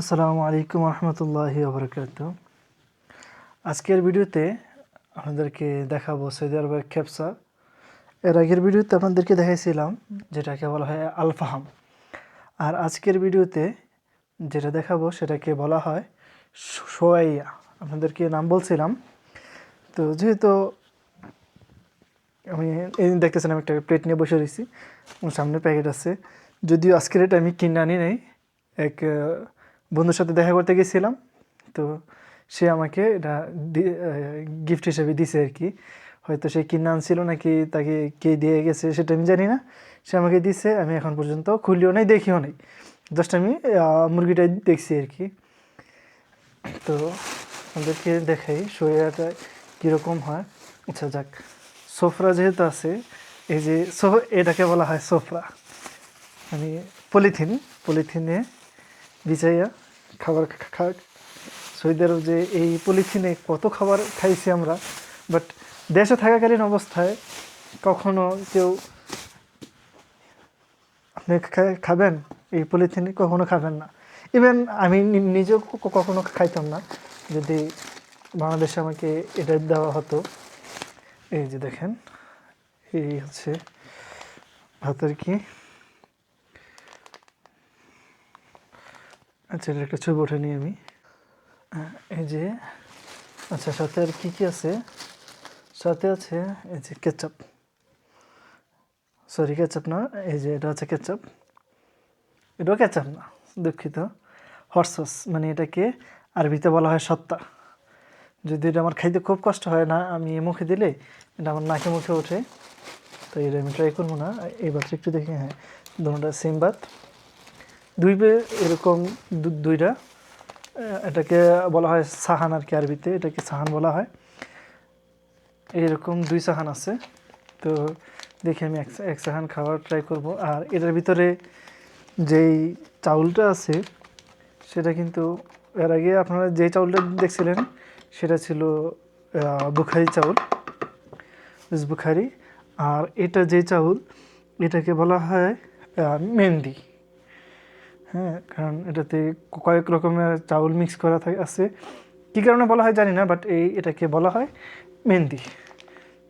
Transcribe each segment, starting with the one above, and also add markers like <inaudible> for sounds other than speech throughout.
আসসালামু আলাইকুম রহমতুল্লাহ বরকাত আজকের ভিডিওতে আপনাদেরকে দেখাবো সৌদি আরবের খেপসা। এর আগের ভিডিওতে আপনাদেরকে দেখাইছিলাম, যেটাকে বলা হয় আলফাহাম। আর আজকের ভিডিওতে যেটা দেখাবো, সেটাকে বলা হয় সোয়াইয়া আপনাদেরকে নাম বলছিলাম। তো যেহেতু আমি এই দেখতেছেন, আমি একটা প্লেট নিয়ে বসে রয়েছি। সামনে প্যাকেট আছে। যদিও আজকের এটা আমি কিনে আনি নাই। এক বন্ধুর সাথে দেখা করতে গেছিলাম তো সে আমাকে এটা গিফট হিসেবে দিছে আর কি। হয়তো সে কিনে আনছিল নাকি তাকে কে দিয়ে গেছে সেটা আমি জানি না। সে আমাকে দিছে আমি এখন পর্যন্ত খুলিও নাই দেখিও নাই। জাস্ট আমি আহ, মুরগিটাই দেখছি আর কি। তো আমাদেরকে দেখাই সোয়াটা কীরকম হয়। আচ্ছা যাক সোফরা যেহেতু আছে এই যে সো এটাকে বলা হয় সোফরা। মানে পলিথিন পলিথিনে বিছাইয়া খাবার খা- খা সৌদি আরব যে এই পলিথিনে কত খাবার খাইছি আমরা বাট দেশে থাকাকালীন অবস্থায় কখনো কেউ খাবেন? এই পলিথিনে কখনো খাবেন না। ইভেন আমি নিজেও কখনো খাইতাম না। যদি বাংলাদেশে আমাকে এটা দেওয়া হতো। এই যে দেখেন, এই হচ্ছে ভাতের কি? আচ্ছা এটা একটা ছবি ওঠে নিই আমি এই যে আচ্ছা সাথে আর কী কী আছে? সাথে আছে এই যে কেচাপ। সরি, কেচাপ না, এই যে এটা হচ্ছে কেচাপ। এটাও কেচাপ না, দুঃখিত। হর্সস মানে এটাকে আরবিতে বলা হয় সত্তা। যদি এটা আমার খাইতে খুব কষ্ট হয় না, আমি মুখে দিলে এটা আমার নাকে মুখে ওঠে। তো এটা আমি ট্রাই করব না। এবার একটু দেখি হ্যাঁ দুটা সেম ভাত দুই পে এরকম দুইটা এটাকে বলা হয় সাহান আর কি আরবিতে, এটাকে সাহান বলা হয়। এরকম দুই সাহান আছে। তো দেখি আমি এক এক সাহান খাওয়ার ট্রাই করব। আর এটার ভিতরে যেই চাউলটা আছে, সেটা কিন্তু এর আগে আপনারা যে চাউলটা দেখছিলেন, সেটা ছিল বুখারি চাউল, বুখারি। আর এটা যে চাউল, এটাকে বলা হয় মেহেন্দি। হ্যাঁ কারণ এটাতে কয়েক রকমের চাউল মিক্স করা থাকে, আছে। কী কারণে বলা হয় জানি না বাট এই এটাকে বলা হয় মেহেন্দি।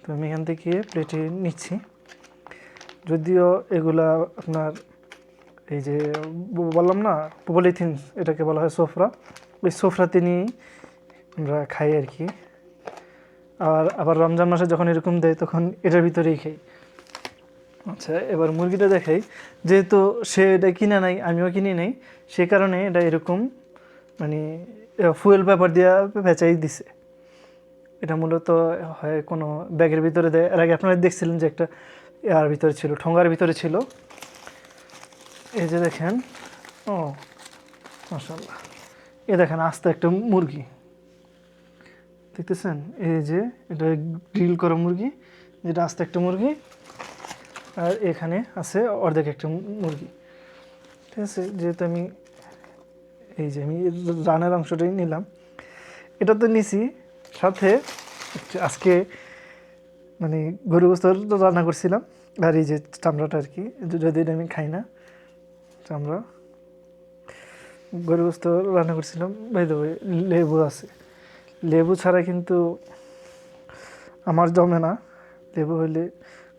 তো আমি এখান থেকে প্লেটে নিচ্ছি। যদিও এগুলা আপনার এই যে বললাম না পলিথিন এটাকে বলা হয় সোফরা ওই সোফরাতে নিয়েই আমরা খাই আর কি। আর আবার রমজান মাসে যখন এরকম দেয়, তখন এটার ভিতরেই খাই। আচ্ছা এবার মুরগিটা দেখাই। যেহেতু সে এটা কিনে নাই, আমিও কিনি নাই, সে কারণে এটা এরকম মানে ফুয়েল পেপার দিয়া বেচাই দিছে। এটা মূলত হয় কোনো ব্যাগের ভিতরে দেয়। এর আগে আপনারা দেখছিলেন যে একটা ইয়ার ভিতরে ছিল ঠোঙ্গার ভিতরে ছিল। এই যে দেখেন, ও মাসাল্লাহ এ দেখেন, আস্তে একটা মুরগি। দেখতেছেন? এই যে, এটা গ্রিল করা মুরগি, যেটা আস্তে একটা মুরগি। আর এখানে আছে অর্ধেক একটা মুরগি। ঠিক আছে? যেহেতু আমি এই যে আমি রানের অংশটাই নিলাম, এটা তো নিছি। সাথে আজকে মানে গরু গোস্ত রান্না করছিলাম। আর এই যে চামড়াটা আর কি যদি আমি খাই না, চামড়া। গরু গোস্ত রান্না করছিলাম। বাই দ্য লেবু আছে। লেবু ছাড়া কিন্তু আমার জমে না। লেবু হলে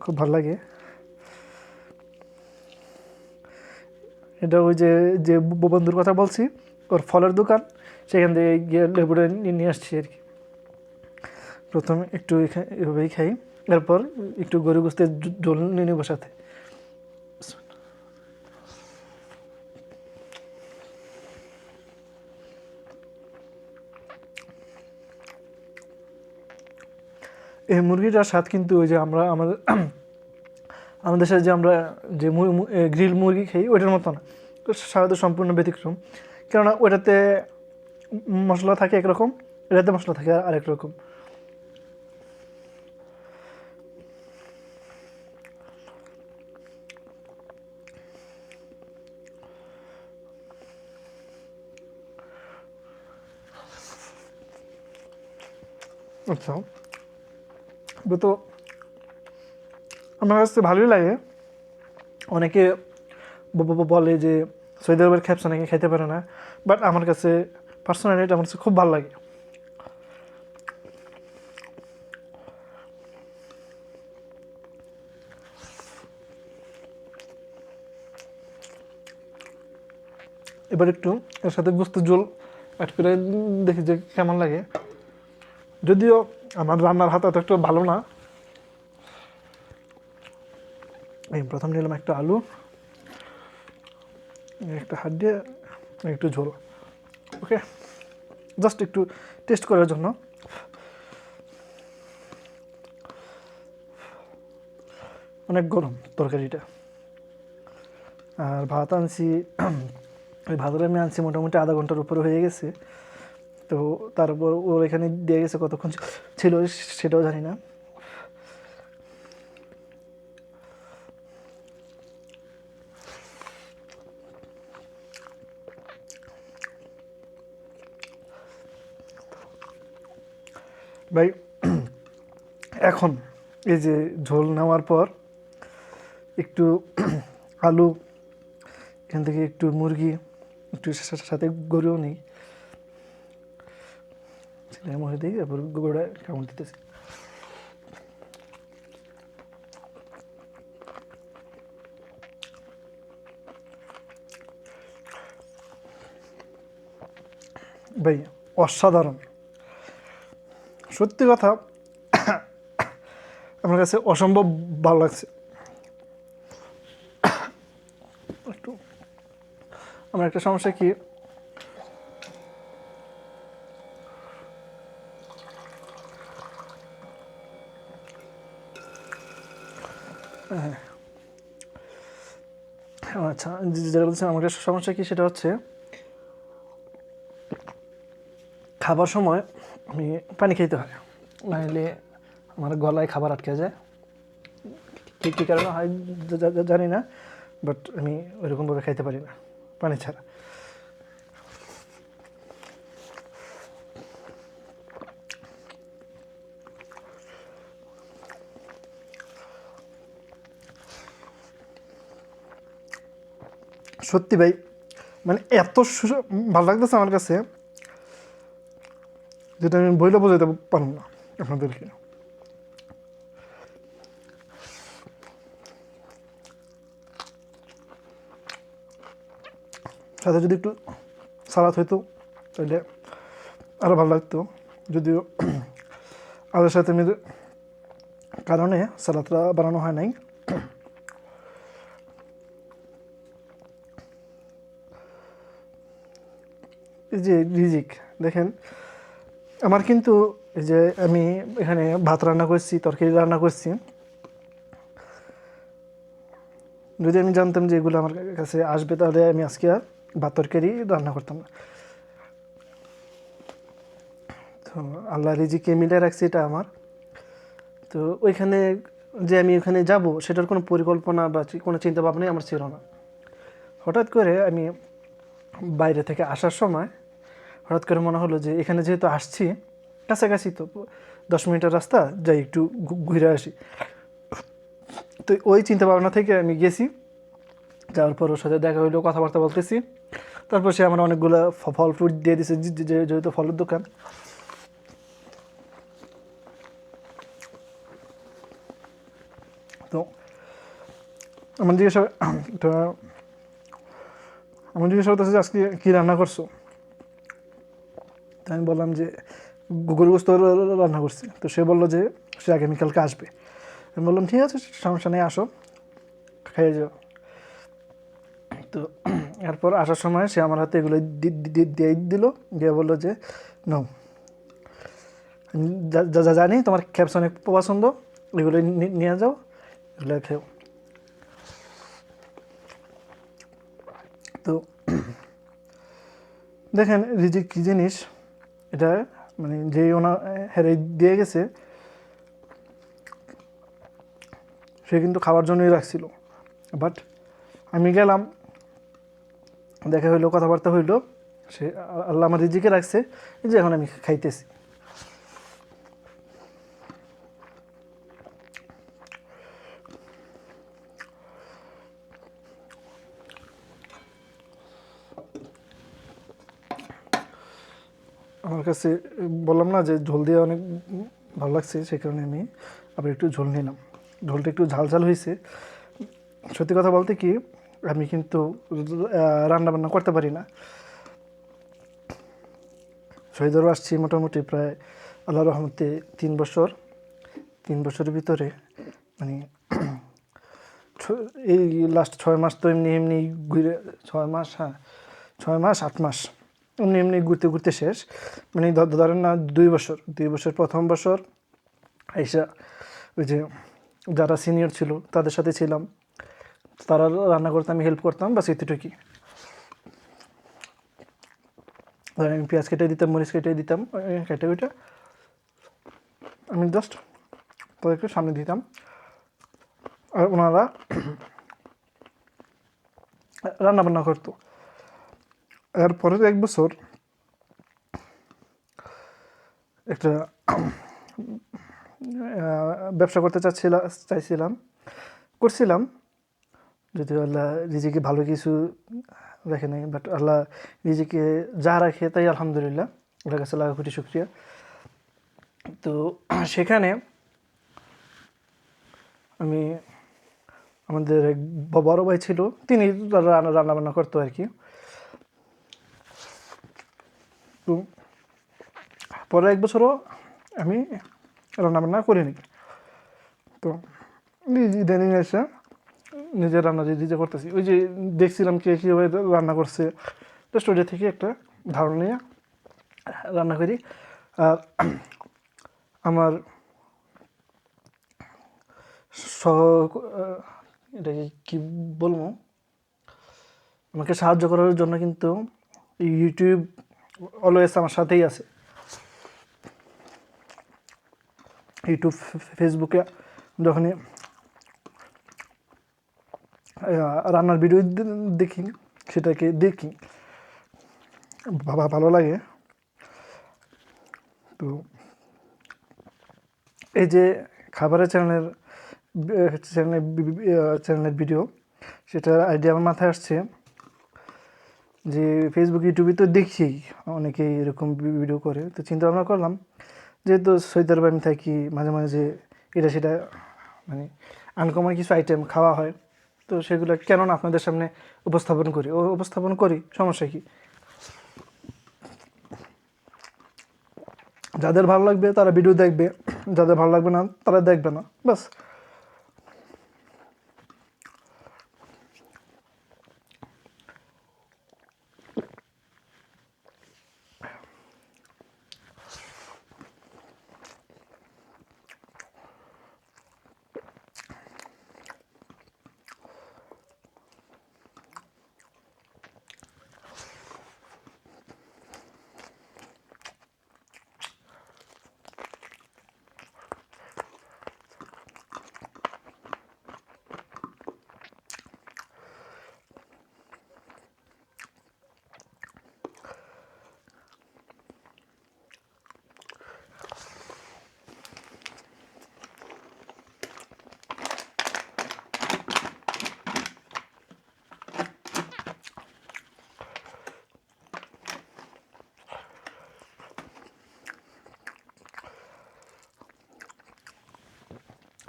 খুব ভালো লাগে। এটা ওই যে যে বন্ধুর কথা বলছি, ওর ফলের দোকান, সেখান থেকে গিয়ে লেবুটা নিয়ে আসছি আর কি। প্রথমে একটু এভাবেই খাই, এরপর একটু গরু গোস্তের জ- জল নিয়ে নেব সাথে। এই মুরগিটার স্বাদ কিন্তু ওই যে আমরা, আমাদের আমাদের সাথে যে আমরা যে গ্রিল মুরগি খাই ওইটার মতো না স্বাদ সম্পূর্ণ ব্যতিক্রম। কেননা ওইটাতে মশলা থাকে একরকম, এটাতে মশলা থাকে আরেক রকম। আচ্ছা। তো আমার কাছে ভালোই লাগে। অনেকে বলে যে, সৌদি আরবের খ্যাপসা নাকি খাইতে পারে না? বাট আমার কাছে পার্সোনালি এটা আমার কাছে খুব ভালো লাগে। এবার একটু এর সাথে গোস্ত জল করে দেখি যে কেমন লাগে। যদিও আমার রান্নার হাত এত একটু ভালো না। এই প্রথম নিলাম একটা আলু একটা দিয়ে একটু ঝোল ওকে জাস্ট একটু টেস্ট করার জন্য। অনেক গরম তরকারিটা। আর ভাত আনছি, ওই ভাতটা আমি আনছি মোটামুটি আধা ঘণ্টার উপরে হয়ে গেছে। তো তারপর ওর এখানে দিয়ে গেছে কতক্ষণ ছিল সেটাও জানি না। ভাই, এখন এই যে ঝোল নেওয়ার পর একটু আলু, এখান থেকে একটু মুরগি, একটু সাথে গরুও নেই। ছেলের মধ্যে দিই তারপর গরুটা কেমন দিতেছি। ভাই, অসাধারণ। সত্যি কথা আমার কাছে অসম্ভব ভালো লাগছে একটু, আমার একটা সমস্যা কি হ্যাঁ। আচ্ছা যেটা বলছেন আমার সমস্যা কি সেটা হচ্ছে, খাবার সময় আমি পানি খেতে হয়। নাহলে আমার গলায় খাবার আটকে যায়। কী কী কারণে হয় জানি না বাট আমি ওইরকমভাবে খাইতে পারি না, পানি ছাড়া। সত্যি ভাই মানে এত ভালো লাগতেছে আমার কাছে। যেটা আমি বইলে বোঝাতে পারব না আপনাদেরকে। সাথে যদি একটু সালাদ হইতো, তাহলে আরও ভালো লাগতো। যদিও আলুর সাথে মেয়েদের কারণে সালাদটা বানানো হয় নাই। যে রিজিক, দেখেন আমার কিন্তু এই যে আমি এখানে ভাত রান্না করছি, তরকারি রান্না করছি। যদি আমি জানতাম যে এগুলো আমার কাছে আসবে, তাহলে আমি আজকে আর ভাত তরকারি রান্না করতাম না। তো আল্লাহ রিজিকে মিলে রাখছি এটা আমার। তো ওইখানে যে আমি ওখানে যাব, সেটার কোনো পরিকল্পনা বা কোনো চিন্তা ভাবনাই আমার ছিল না। হঠাৎ করে আমি বাইরে থেকে আসার সময় হঠাৎ করে মনে হলো যে এখানে যেহেতু আসছি, কাছাকাছি তো দশ মিনিটের রাস্তা, যাই একটু ঘুরে আসি। তো ওই চিন্তা ভাবনা থেকে আমি গেছি। যাওয়ার পর ওর সাথে দেখা হইল, কথাবার্তা বলতেছি। তারপর সে আমার অনেকগুলো ফল ফ্রুট দিয়ে দিছে যেহেতু ফলের দোকান। তো আমার জিজ্ঞাসা আমার জিজ্ঞাসা করতেছে আজকে কী রান্না করছ? আমি বললাম যে গরু গোস্ত রান্না করছি। তো সে বলল যে সে আগামীকালকে আসবে। আমি বললাম, ঠিক আছে, সমস্যা নেই, আসো, খেয়ে যাও। তো <clears throat> এরপর আসার সময় সে আমার হাতে এগুলো দিয়ে দিল, দিয়ে বলল যে, নাও যা যা- জানি, তোমার ক্যাপস অনেক পছন্দ, এগুলো নিয়ে যাও, এগুলো খেও। তো <clears throat> দেখেন রিজিক কী জিনিস এটা মানে যে ওনা হেরে দিয়ে গেছে, সে কিন্তু খাবার জন্যই রাখছিল। বাট আমি গেলাম, দেখা হইল, কথাবার্তা হইল, সে আল্লাহ আমার রিজিকে রাখছে যে এখন আমি খাইতেছি। আমার কাছে, বললাম না যে ঝোল দিয়ে অনেক ভালো লাগছে সেই কারণে আমি আবার একটু ঝোল নিলাম। ঝোলটা একটু ঝাল ঝাল হয়েছে। সত্যি কথা বলতে কি, আমি কিন্তু রান্না বান্না করতে পারি না। শহীদরও আসছি মোটামুটি প্রায় আল্লাহ রহমতে তিন বছর। তিন বছরের ভিতরে মানে এই লাস্ট ছয় মাস তো এমনি এমনি ঘুরে, ছয় মাস হ্যাঁ ছয় মাস, আট মাস। এমনি এমনি ঘুরতে ঘুরতে শেষ। মানে ধরেন না দুই বছর দুই বছর প্রথম বছর আইসা ওই যে যারা সিনিয়র ছিল তাদের সাথে ছিলাম। তারা রান্না করতে আমি হেল্প করতাম, বাস এতটুকুই। ধরেন আমি পেঁয়াজ কেটে দিতাম, মরিচ কেটে দিতাম কেটে ওইটা আমি জাস্ট তাদেরকে সামনে দিতাম। আর ওনারা রান্না বান্না করতো। এর পরের এক বছর একটা ব্যবসা করতে চাচ্ছিলাম চাইছিলাম, করছিলাম। যদি আল্লাহ নিজেকে ভালো কিছু রাখে নাই বাট আল্লাহ নিজেকে যা রাখে তাই আলহামদুলিল্লাহ। ওটার কাছে লাগা কোটি শুক্রিয়া। তো সেখানে আমি আমাদের এক বড় ভাই ছিল, তিনি রান্না রান্না বান্না করতো আর কি। তো পরে এক বছরও আমি রান্না বান্না করিনি। তো ইদানিং এসে নিজের রান্না যে নিজে করতেছি, ওই যে দেখছিলাম কে কীভাবে রান্না করছে স্টোরি থেকে একটা ধারণা নিয়ে রান্না করি। আর আমার সহ এটাকে কি বলব? আমাকে সাহায্য করার জন্য কিন্তু ইউটিউব অলওয়েজ আমার সাথেই আছে। ইউটিউব ফেসবুকে যখনই রান্নার ভিডিও দেখি, সেটাকে দেখি। ভালো লাগে। তো এই যে খাবারের চ্যানেলের চ্যানেলের চ্যানেলের ভিডিও সেটার আইডিয়া আমার মাথায় আসছে। যে ফেসবুক ইউটিউবে তো দেখছি অনেকেই এরকম ভিডিও করে। তো চিন্তা ভাবনা করলাম যেহেতু সৈদার আমি থাকি, মাঝে মাঝে এটা সেটা মানে আনকমন কিছু আইটেম খাওয়া হয়। তো সেগুলো কেন না আপনাদের সামনে উপস্থাপন করি? ও উপস্থাপন করি, সমস্যা কি? যাদের ভালো লাগবে তারা ভিডিও দেখবে, যাদের ভালো লাগবে না তারা দেখবে না বাস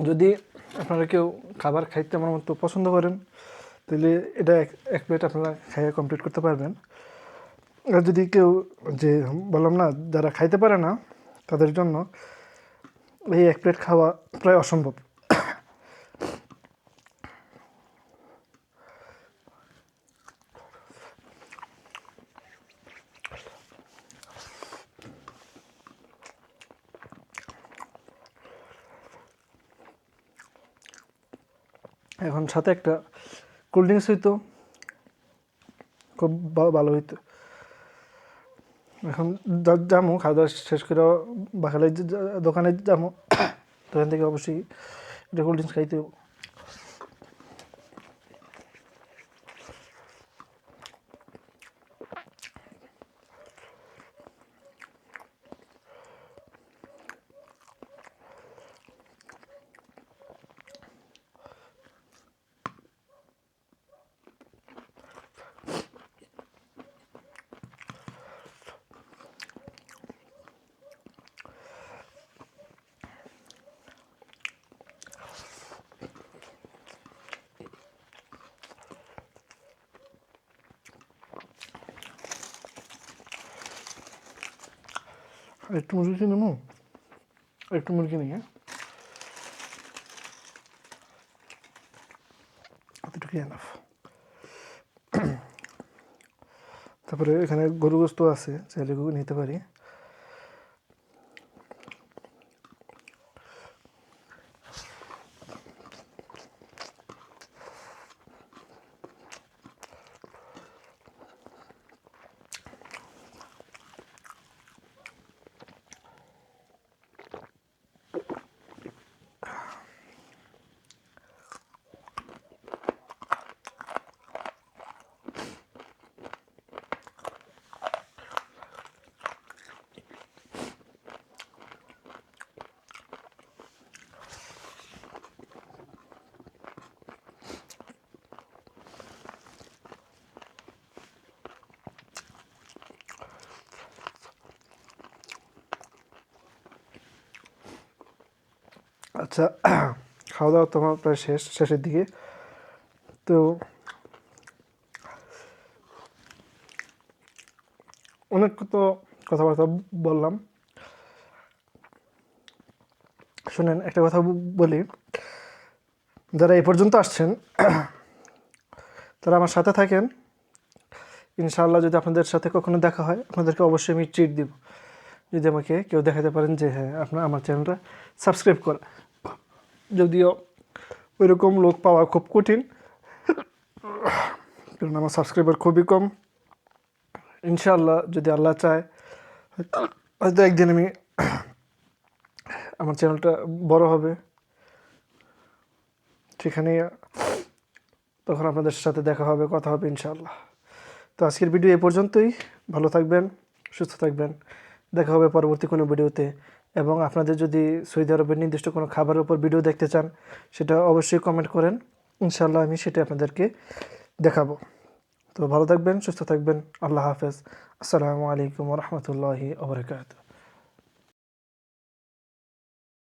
যদি আপনারা কেউ খাবার খাইতে আমার মতো পছন্দ করেন, তাহলে এটা এক প্লেট আপনারা খাইয়ে কমপ্লিট করতে পারবেন। আর যদি কেউ যে বললাম না, যারা খাইতে পারে না, তাদের জন্য এই এক প্লেট খাওয়া প্রায় অসম্ভব। এখন সাথে একটা কোল্ড ড্রিঙ্কস হইতো, খুব ভালো হইতো। এখন যামু, খাওয়া দাওয়া শেষ করে বাখালে দোকানে যামো <coughs> দোকান থেকে অবশ্যই একটা কোল্ড ড্রিঙ্কস খাইতে একটু মুরগি কিনে নেব একটু মুরগি নিয়ে এতটুকু এনাফ তারপরে এখানে গরু গোস্ত আছে চাইলে গরু নিতে পারি আচ্ছা <clears throat> খাওয়া দাওয়া তোমার প্রায় শেষ, শেষের দিকে। তো অনেক তো কথাবার্তা বললাম। শুনেন, একটা কথা বলি। যারা এই পর্যন্ত আসছেন, <clears throat> তারা আমার সাথে থাকেন। ইনশাআল্লাহ যদি আপনাদের সাথে কখনো দেখা হয়, আপনাদেরকে অবশ্যই আমি ট্রিট দিব। যদি আমাকে কেউ দেখাতে পারেন যে হ্যাঁ আপনার, আমার চ্যানেলটা সাবস্ক্রাইব করা যদিও ওইরকম লোক পাওয়া খুব কঠিন। কারণ আমার সাবস্ক্রাইবার খুবই কম। ইনশাআল্লাহ যদি আল্লাহ চায়, হয়তো একদিন আমি আমার চ্যানেলটা বড় হবে। সেখানে তখন আপনাদের সাথে দেখা হবে, কথা হবে ইনশাআল্লাহ। তো আজকের ভিডিও এ পর্যন্তই। ভালো থাকবেন, সুস্থ থাকবেন। দেখা হবে পরবর্তী কোনো ভিডিওতে এবং আপনাদের যদি সৌদি আরবের নির্দিষ্ট কোনো খাবারের উপর ভিডিও দেখতে চান, সেটা অবশ্যই কমেন্ট করেন। ইনশাল্লাহ আমি সেটা আপনাদেরকে দেখাবো। তো ভালো থাকবেন, সুস্থ থাকবেন। আল্লাহ হাফেজ। আসসালামু আলাইকুম রহমতুল্লাহি ওবরাকাতুহ